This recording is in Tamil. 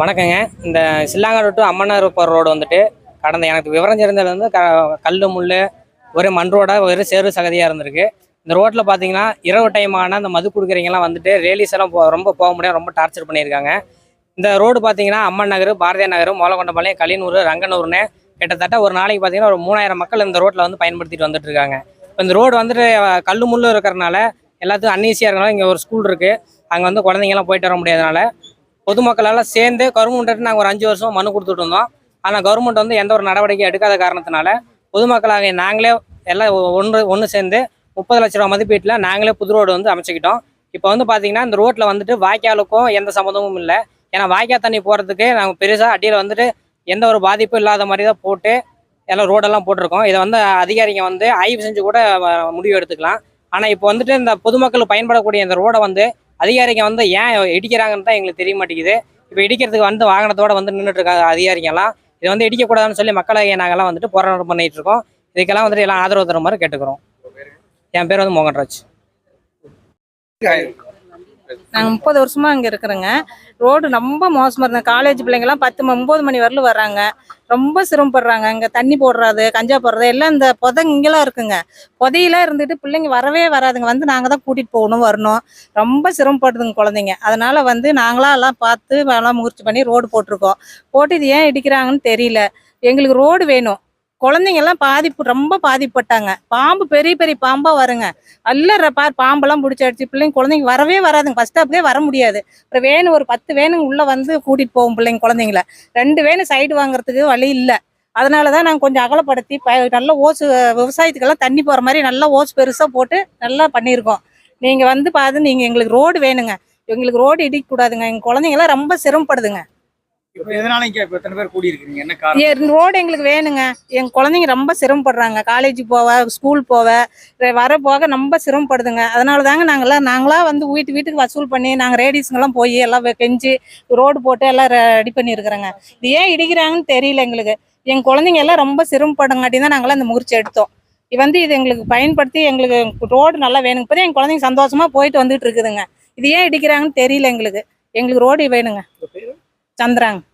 வணக்கங்க. இந்த சில்லாங்காடு டு அம்மனார்பர் போகிற ரோடு வந்துட்டு கடந்த எனக்கு விவரம் தெரிஞ்சதுல இருந்து க கல் முள் ஒரே மண் ரோட ஒரு சேரு சகதியாக இருந்திருக்கு. இந்த ரோட்டில் பார்த்தீங்கன்னா இரவு டைமான அந்த மது கொடுக்குறீங்கலாம் வந்துட்டு ரேலிஸ் எல்லாம் போ ரொம்ப போக முடியாது ரொம்ப டார்ச்சர் பண்ணியிருக்காங்க. இந்த ரோடு பார்த்தீங்கன்னா அம்மன் நகர் பாரதிய நகர் மோலகொண்டபாளையம் கலினூர் ரங்கனூர்னு கிட்டத்தட்ட ஒரு நாளைக்கு பார்த்தீங்கன்னா ஒரு மூணாயிரம் மக்கள் இந்த ரோட்டில் வந்து பயன்படுத்திட்டு வந்துட்டு இருக்காங்க. இப்போ இந்த ரோடு வந்துட்டு கல் முள்ளு இருக்கிறனால எல்லாத்துக்கும் அன்ஈஸியாக இருக்கனால இங்கே ஒரு ஸ்கூல் இருக்குது அங்கே வந்து குழந்தைங்கலாம் போயிட்டு வர முடியாதனால பொதுமக்களெல்லாம் சேர்ந்து கவர்மெண்ட்டு நாங்கள் ஒரு அஞ்சு வருஷம் மனு கொடுத்துட்டு இருந்தோம். ஆனால் கவர்மெண்ட் வந்து எந்த ஒரு நடவடிக்கை எடுக்காத காரணத்தினால பொதுமக்களாக நாங்களே எல்லாம் ஒன்று ஒன்று சேர்ந்து முப்பது லட்ச ரூபா மதிப்பீட்டில் நாங்களே புது ரோடு வந்து அமைச்சிக்கிட்டோம். இப்போ வந்து பார்த்தீங்கன்னா இந்த ரோட்டில் வந்துட்டு வாய்க்காலுக்கும் எந்த சம்மந்தமும் இல்லை. ஏன்னா வாய்க்கால் தண்ணி போகிறதுக்கு நாங்கள் பெருசாக அடியில் வந்துட்டு எந்த ஒரு பாதிப்பும் இல்லாத மாதிரி தான் போட்டு எல்லாம் ரோடெல்லாம் போட்டிருக்கோம். இதை வந்து அதிகாரிங்க வந்து ஆய்வு செஞ்சு கூட முடிவு எடுத்துக்கலாம். ஆனால் இப்போ வந்துட்டு இந்த பொதுமக்கள் பயன்படக்கூடிய இந்த ரோடை வந்து அதிகாரிங்க வந்து ஏன் இடிக்கிறாங்கன்னு தான் எங்களுக்கு தெரிய மாட்டேங்குது. இப்போ இடிக்கிறதுக்கு வந்து வாகனத்தோட வந்து நின்றுட்டு இருக்காங்க அதிகாரிங்கெல்லாம். இது வந்து இடிக்கக்கூடாதுன்னு சொல்லி மக்களாகிய நாங்கள்லாம் வந்துட்டு போராட்டம் பண்ணிட்டு இருக்கோம். இதுக்கெல்லாம் வந்துட்டு எல்லாம் ஆதரவு தர மாதிரி கேட்டுக்கிறோம். என் பேர் வந்து மோகன்ராஜ். நாங்கள் முப்பது வருஷமா அங்கே இருக்கிறோங்க. ரோடு ரொம்ப மோசமாக இருந்தது. காலேஜ் பிள்ளைங்கலாம் பத்து ஒம்பது மணி வரலும் வர்றாங்க ரொம்ப சிரமப்படுறாங்க. இங்கே தண்ணி போடுறது கஞ்சா போடுறது எல்லாம் இந்த புதை இங்கெல்லாம் இருக்குங்க. புதையெல்லாம் இருந்துட்டு பிள்ளைங்க வரவே வராதுங்க. வந்து நாங்கள் தான் கூட்டிகிட்டு போகணும் வரணும். ரொம்ப சிரமப்படுதுங்க குழந்தைங்க. அதனால் வந்து நாங்களாம் எல்லாம் பார்த்து எல்லாம் முயற்சி பண்ணி ரோடு போட்டிருக்கோம். போட்டு இது ஏன் இடிக்கிறாங்கன்னு தெரியல. எங்களுக்கு ரோடு வேணும். குழந்தைங்கெல்லாம் பாதிப்பு ரொம்ப பாதிப்பட்டாங்க. பாம்பு பெரிய பெரிய பாம்பாக வருங்க. அல்லற பார் பாம்பெல்லாம் பிடிச்சி அடிச்சு பிள்ளைங்க குழந்தைங்க வரவே வராதுங்க. ஃபஸ்ட் ஸ்டாப்க்கே வர முடியாது. அப்புறம் வேணும் ஒரு பத்து வேணுங்க உள்ளே வந்து கூட்டிகிட்டு போவோம் பிள்ளைங்க குழந்தைங்கள. ரெண்டு வேணும் சைடு வாங்குறதுக்கு வழி இல்லை. அதனால தான் நாங்கள் கொஞ்சம் அகலப்படுத்தி ப நல்ல ஓசு விவசாயத்துக்கெல்லாம் தண்ணி போகிற மாதிரி நல்லா ஓசு பெருசாக போட்டு நல்லா பண்ணியிருக்கோம். நீங்கள் வந்து பார்த்து நீங்கள் எங்களுக்கு ரோடு வேணுங்க. எங்களுக்கு ரோடு இடிக்கக்கூடாதுங்க. எங்கள் குழந்தைங்களாம் ரொம்ப சிரமப்படுதுங்க. ரோடு எங்களுக்கு வேணுங்க. எங்க குழந்தைங்க ரொம்ப சிரமப்படுறாங்க. காலேஜ் போவ ஸ்கூல் போவ வர போக ரொம்ப சிரமப்படுதுங்க. அதனால தாங்க நாங்கெல்லாம் நாங்களா வந்து வீட்டு வீட்டுக்கு வசூல் பண்ணி நாங்கள் ரேடிஸ்ங்கெல்லாம் போய் எல்லாம் கெஞ்சி ரோடு போட்டு எல்லாம் ரெடி பண்ணியிருக்கிறோங்க. இது ஏன் இடிக்கிறாங்கன்னு தெரியல எங்களுக்கு. எங்க குழந்தைங்க எல்லாம் ரொம்ப சிரமப்படுங்காட்டி தான் நாங்களாம் இந்த முயற்சி எடுத்தோம். இது வந்து இது எங்களுக்கு பயன்படுத்தி எங்களுக்கு ரோடு நல்லா வேணுங்க. இப்போதான் எங்க குழந்தைங்க சந்தோஷமா போயிட்டு வந்துட்டு இருக்குதுங்க. இது ஏன் இடிக்கிறாங்கன்னு தெரியல எங்களுக்கு. எங்களுக்கு ரோடு வேணுங்க. Candrang.